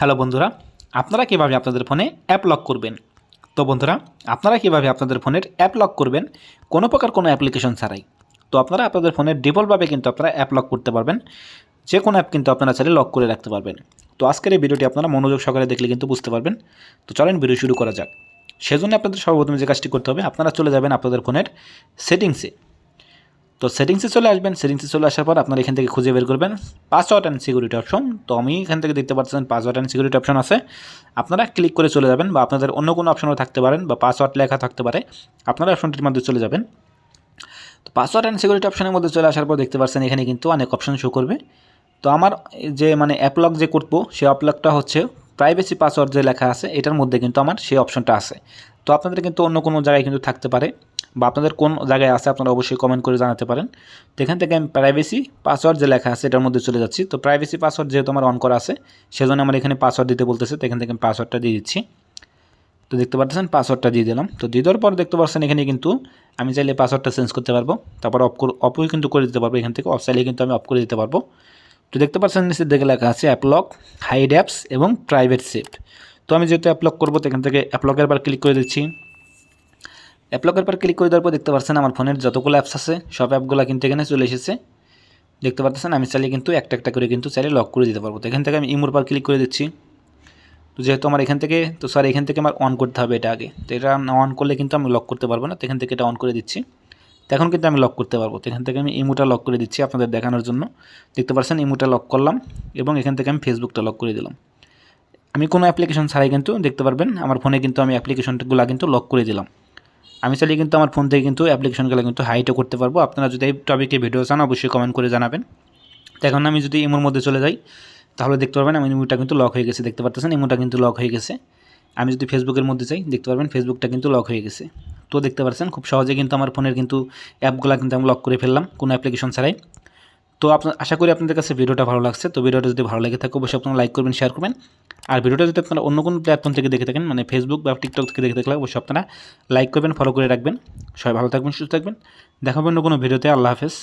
Hello বন্ধুরা, আপনারা কীভাবে আপনাদের ফোনে অ্যাপ লক করবেন? তো বন্ধুরা, আপনারা কীভাবে আপনাদের ফোনের অ্যাপ লক করবেন? কোনো প্রকার কোনো অ্যাপ্লিকেশন ছাড়াই। তো আপনারা আপনাদের ফোনের ডিফল্টভাবে কিন্তু আপনারা অ্যাপ লক করতে পারবেন। যে কোনো অ্যাপ কিন্তু আপনারা চাইলে লক করে রাখতে পারবেন। তো আজকের এই ভিডিওটি আপনারা মনোযোগ সহকারে দেখলে কিন্তু বুঝতে পারবেন। তো চলেন ভিডিও শুরু করা যাক। সেজন্য আপনাদের সর্বপ্রথম যে কাজটি করতে হবে, আপনারা চলে যাবেন আপনাদের ফোনের সেটিংসে। তো সেটিংসে চলে আসবেন। সেটিংসে চলে আসার পর আপনারা এখান থেকে খুঁজে বের করবেন। পাসওয়ার্ড অ্যান্ড সিকিউরিটি অপশন তো আমি এখান থেকে দেখতে পাচ্ছেন পাসওয়ার্ড অ্যান্ড সিকিউরিটি অপশন আছে। আপনারা ক্লিক করে চলে যাবেন বা আপনাদের অন্য কোনো অপশনও থাকতে পারেন বা পাসওয়ার্ড লেখা থাকতে পারে। আপনারা অপশনটির মধ্যে চলে যাবেন। তো পাসওয়ার্ড অ্যান্ড সিকিউরিটি অপশনের মধ্যে চলে আসার পর দেখতে পাচ্ছেন এখানে কিন্তু অনেক অপশন শো করবে। তো আমার যে মানে অ্যাপলক যে করব সেই অ্যাপলকটা হচ্ছে প্রাইভেসি পাসওয়ার্ড যে লেখা আছে, এটার মধ্যে কিন্তু আমার সেই অপশনটা আছে। তো আপনাদের কিন্তু অন্য কোনো জায়গায় কিন্তু থাকতে পারে। বা আপনাদের কোন জায়গায় আছে আপনারা অবশ্যই কমেন্ট করে জানাতে পারেন। তো এখান থেকে আমি প্রাইভেসি পাসওয়ার্ড যে লেখা আছে এটার মধ্যে চলে যাচ্ছি। তো প্রাইভেসি পাসওয়ার্ড যেহেতু আমার অন করা আছে, সেজন্য আমার এখানে পাসওয়ার্ড দিতে বলতেছে, তো এখান থেকে আমি পাসওয়ার্ডটা দিয়ে দিচ্ছি। তো দেখতে পাচ্ছেন পাসওয়ার্ডটা দিয়ে দিলাম। তো দিয়ে দেওয়ার পর দেখতে পাচ্ছেন এখানে কিন্তু আমি চাইলে পাসওয়ার্ডটা চেঞ্জ করতে পারব। তারপর অফ অফও কিন্তু করে দিতে পারব এখান থেকে অফ চাইলে কিন্তু আমি অফ করে দিতে পারব। তো দেখতে পাচ্ছেন নিচে দেখে লেখা আছে অ্যাপলক হাইড অ্যাপস এবং প্রাইভেট সেফ তো আমি যেহেতু অ্যাপলক করব, তো এখান থেকে অ্যাপলকের বার ক্লিক করে দিচ্ছি। অ্যাপলকের পর ক্লিক করে দেওয়ার পর দেখতে পাচ্ছেন আমার ফোনের যতগুলো অ্যাপস আছে, সব অ্যাপগুলো কিন্তু এখানে চলে এসেছে। দেখতে পাচ্ছেন আমি চাইলে কিন্তু একটা একটা করে কিন্তু চাইলে লক করে দিতে পারব। তো এখান থেকে আমি ইমোর পর ক্লিক করে দিচ্ছি। তো যেহেতু আমার এখান থেকে, তো স্যার এখান থেকে আমার অন করতে হবে এটা আগে। তো এটা অন করলে কিন্তু আমি লক করতে পারব না, তো এখান থেকে এটা অন করে দিচ্ছি। তো এখন কিন্তু আমি লক করতে পারব। তো এখান থেকে আমি ইমোটা লক করে দিচ্ছি আপনাদের দেখানোর জন্য। দেখতে পাচ্ছেন ইমোটা লক করলাম এবং এখান থেকে আমি ফেসবুকটা লক করে দিলাম। আমি কোনো অ্যাপ্লিকেশন ছাড়াই কিন্তু দেখতে পারবেন, আমার ফোনে কিন্তু আমি অ্যাপ্লিকেশনগুলো কিন্তু লক করে দিলাম। আমি চাইলে কিন্তু আমার ফোন থেকে কিন্তু অ্যাপ্লিকেশনগুলো কিন্তু হাইটও করতে পারব। আপনারা যদি এই টপিকে ভিডিও চান, অবশ্যই কমেন্ট করে জানাবেন। তো এখন আমি যদি ইমোর মধ্যে চলে যাই, তাহলে দেখতে পারবেন আমি ইমোটা কিন্তু লক হয়ে গেছে, দেখতে পাচ্ছেন ইমোটা কিন্তু লক হয়ে গেছে। আমি যদি ফেসবুকের মধ্যে যাই, দেখতে পারবেন ফেসবুকটা কিন্তু লক হয়ে গেছে। তো দেখতে পাচ্ছেন খুব সহজে কিন্তু আমার ফোনের কিন্তু অ্যাপগুলো কিন্তু আমি লক করে ফেললাম, কোনো অ্যাপ্লিকেশন ছাড়াই। তো আপনার আশা করি আপনাদের কাছে ভিডিওটা ভালো লাগছে। তো ভিডিওটা যদি ভালো লাগে থাকে, অবশ্যই আপনারা লাইক করবেন, শেয়ার করবেন। আর ভিডিওটা যদি আপনারা অন্য কোনো প্ল্যাটফর্ম থেকে দেখে থাকেন মানে ফেসবুক বা টিকটক থেকে দেখে থাকলে অবশ্যই আপনারা লাইক করবেন ফলো করে রাখবেন। সবাই ভালো থাকবেন, সুস্থ থাকবেন। দেখাবেন অন্য কোনো ভিডিওতে। আল্লাহ হাফেজ।